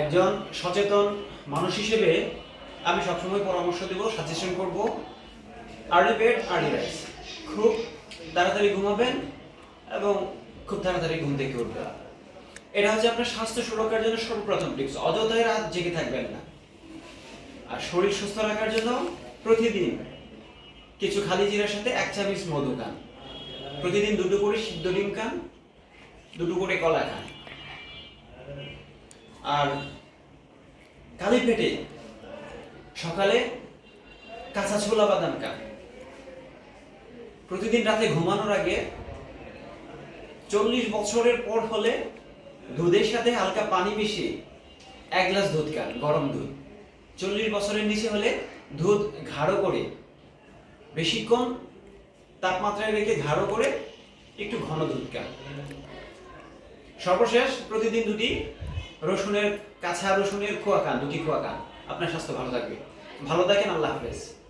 একজন সচেতন মানুষ হিসেবে আমি সবসময় পরামর্শ দেব সাজেশন করব। আর্লি বেড আর্লি রাইস খুব তাড়াতাড়ি ঘুমাবেন এবং খুব তাড়াতাড়ি ঘুম থেকে উঠবেন। এটা হচ্ছে আপনার স্বাস্থ্য সুরক্ষার জন্য সর্বপ্রথম টিপস অযথায় রাত জেগে থাকবেন না। আর শরীর সুস্থ রাখার জন্য প্রতিদিন কিছু খালি জিরার সাথে এক চামচ মধু খান। প্রতিদিন দুটো করে সিদ্ধ ডিম খান, দুটো করে কলা খান। আর কালি পেটে সকালে কাঁচা ছোলা বাদাম খান প্রতিদিন রাতে ঘুমানোর আগে চল্লিশ বছরের পর হলে দুধের সাথে হালকা পানি মিশিয়ে এক গ্লাস দুধ খান, গরম দুধ। চল্লিশ বছরের নিচে হলে দুধ ঘাড়ো করে বেশিক্ষণ তাপমাত্রায় রেখে ঘাড়ো করে একটু ঘন দুধ খান। সর্বশেষ প্রতিদিন দুটি রসুনের, কাঁচা রসুনের খোয়া খান, দুটি খোয়া খান। আপনার স্বাস্থ্য ভালো থাকবে। ভালো থাকেন, আল্লাহ হাফেজ।